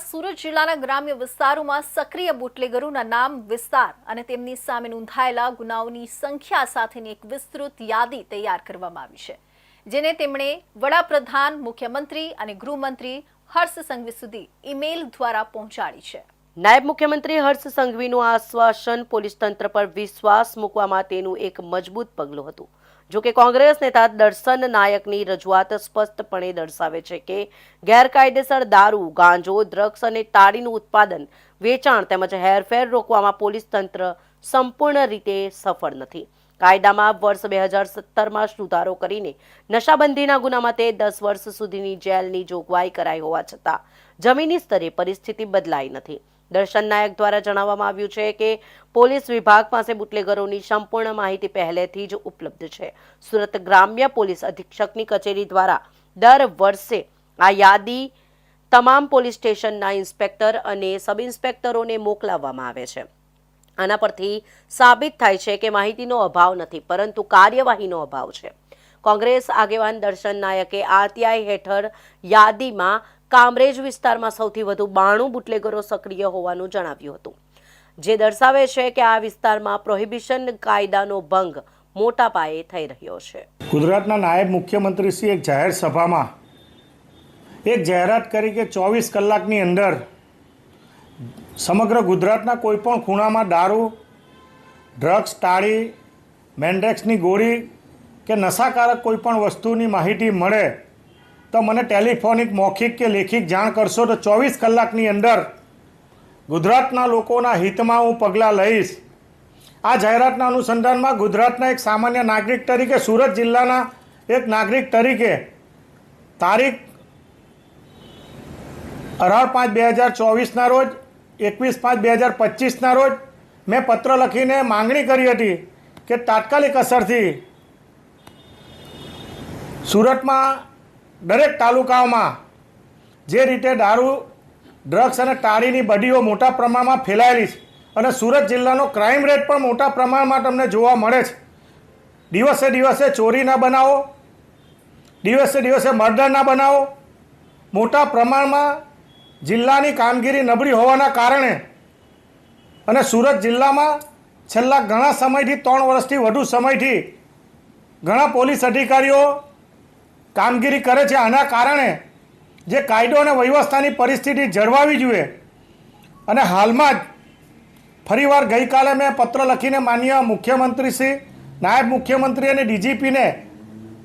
સુરત જિલ્લાના ગ્રામ્ય વિસ્તારોમાં સક્રિય બુટલેગરોના નામ વિસ્તાર અને તેમની સામે નોંધાયેલા ગુનાઓની સંખ્યા સાથેની એક વિસ્તૃત યાદી તૈયાર કરવામાં આવી છે, જેને તેમણે વડાપ્રધાન, મુખ્યમંત્રી અને ગૃહમંત્રી હર્ષ સંઘવી સુધી ઈમેલ દ્વારા પહોંચાડી છે. નાયબ મુખ્યમંત્રી હર્ષ સંઘવીનું આશ્વાસન પોલીસ તંત્ર પર વિશ્વાસ મૂકવા માટેનું એક મજબૂત પગલું હતું. જો કે કોંગ્રેસ નેતા દર્શન નાયકની રજૂઆત સ્પષ્ટપણે દર્શાવે છે કે ગેરકાયદેસર દારૂ, ગાંજો ડ્રગ્સ અને તાળીનું ઉત્પાદન, વેચાણ તેમજ હેરફેર રોકવામાં પોલીસ તંત્ર સંપૂર્ણ રીતે સફળ નથી. કાયદામાં વર્ષ બે હજાર સત્તરમાં સુધારો કરીને નશાબંધીના ગુનામાં તે દસ વર્ષ સુધીની જેલની જોગવાઈ કરાઈ હોવા છતાં જમીની સ્તરે પરિસ્થિતિ બદલાઈ નથી. દર્શન નાયક દ્વારા જણાવવામાં આવ્યું છે કે પોલીસ વિભાગ પાસે બુટલેગરોની સંપૂર્ણ માહિતી પહેલેથી જ ઉપલબ્ધ છે. સુરત ગ્રામ્ય પોલીસ અધિક્ષકની કચેરી દ્વારા દર વર્ષે આ યાદી તમામ પોલીસ સ્ટેશનના ઇન્સ્પેક્ટર અને સબ ઇન્સ્પેક્ટરોને મોકલાવવામાં આવે છે. આના પરથી સાબિત થાય છે કે માહિતીનો અભાવ નથી, પરંતુ કાર્યવાહીનો અભાવ છે. કોંગ્રેસ આગેવાન દર્શન નાયકે આરટીઆઈ હેઠળ યાદીમાં કામરેજ વિસ્તારમાં સૌથી વધુ બાણું બુટલેગરો સક્રિય હોવાનું જણાવ્યું હતું. જે દર્શાવે છે કે આ વિસ્તારમાં પ્રોહિબિશન કાયદાનો ભંગ મોટા પાયે થઈ રહ્યો છે. ગુજરાતના નાયબ મુખ્યમંત્રીશ્રી એક જાહેર સભામાં, એક જાહેરાત કરી કે ચોવીસ કલાકની અંદર સમગ્ર ગુજરાતના કોઈપણ ખૂણામાં દારૂ, ડ્રગ્સ તાળી મેન્ડેક્સની ગોળી કે નશાકારક કોઈપણ વસ્તુની માહિતી મળે તો મને ટેલિફોનિક, મૌખિક કે લેખિત જાણ કરશો તો ચોવીસ કલાકની અંદર ગુજરાતના લોકોના હિતમાં હું પગલાં લઈશ. આ જાહેરાતના અનુસંધાનમાં ગુજરાતના એક સામાન્ય નાગરિક તરીકે, સુરત જિલ્લાના એક નાગરિક તરીકે તારીખ અઢાર પાંચ બે હજાર ચોવીસના રોજ, એકવીસ પાંચ બે હજાર પચીસના રોજ મેં પત્ર લખીને માંગણી કરી હતી કે તાત્કાલિક અસરથી સુરતમાં દરેક તાલુકાઓમાં જે રીતે દારૂ ડ્રગ્સ અને તાળીની બડીઓ મોટા પ્રમાણમાં ફેલાયેલી છે અને સુરત જિલ્લાનો ક્રાઇમ રેટ પણ મોટા પ્રમાણમાં તમને જોવા મળે છે. દિવસે દિવસે ચોરીના બનાવો, દિવસે દિવસે મર્ડરના બનાવો, મોટા પ્રમાણમાં જિલ્લાની કામગીરી નબળી હોવાના કારણે અને સુરત જિલ્લામાં છેલ્લા ઘણા સમયથી, ત્રણ વર્ષથી, વધુ સમયથી ઘણા પોલીસ અધિકારીઓ કામગીરી કરે છે આના કારણે જે કાયદો અને વ્યવસ્થાની પરિસ્થિતિ જળવાવી જોઈએ. અને હાલમાં જ ફરીવાર ગઈકાલે મેં પત્ર લખીને માન્ય મુખ્યમંત્રી શ્રી, નાયબ મુખ્યમંત્રી અને ડીજીપીને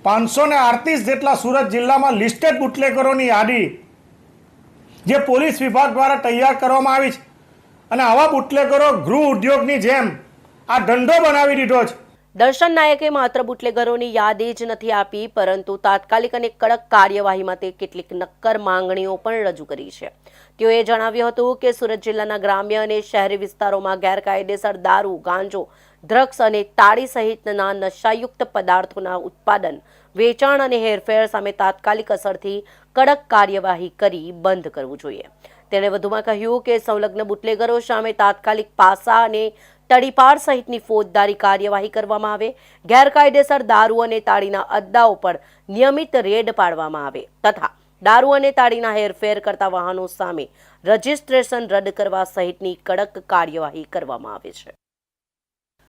પાંચસો ને આડત્રીસ જેટલા સુરત જિલ્લામાં લિસ્ટેડ બુટલેગરોની યાદી જે પોલીસ વિભાગ દ્વારા તૈયાર કરવામાં આવી છે. અને આવા બુટલેગરો ગૃહ ઉદ્યોગની જેમ આ ધંધો બનાવી દીધો છે. દર્શન નાયકે માત્ર બુટલેગરોની યાદી જ નથી આપી, પરંતુ તાત્કાલિક અને કડક કાર્યવાહી માટે કેટલીક નક્કર માંગણીઓ પણ રજૂ કરી છે. તેઓએ જણાવ્યું હતું કે સુરત જિલ્લાના ગ્રામ્ય અને શહેરી વિસ્તારોમાં ગેરકાયદેસર દારૂ, ગાંજો, ડ્રગ્સ અને તાળી સહિતના નશાયુક્ત પદાર્થોના ઉત્પાદન, વેચાણ અને હેરફેર સામે તાત્કાલિક અસરથી કડક કાર્યવાહી કરી બંધ કરવું જોઈએ. તેણે વધુમાં કહ્યું કે સંલગ્ન બુટલેગરો સામે તાત્કાલિક પાસા અને તડીપાર સહિતની ફોજદારી કાર્યવાહી કરવામાં આવે. ગેરકાયદેસર દારૂ અને તાળીના અદ્દાઓ પર નિયમિત રેડ પાડવામાં આવે તથા દારૂ અને તાળીના હેરફેર કરતા વાહનો સામે રજીસ્ટ્રેશન રદ કરવા સહિતની કડક કાર્યવાહી કરવામાં આવે છે.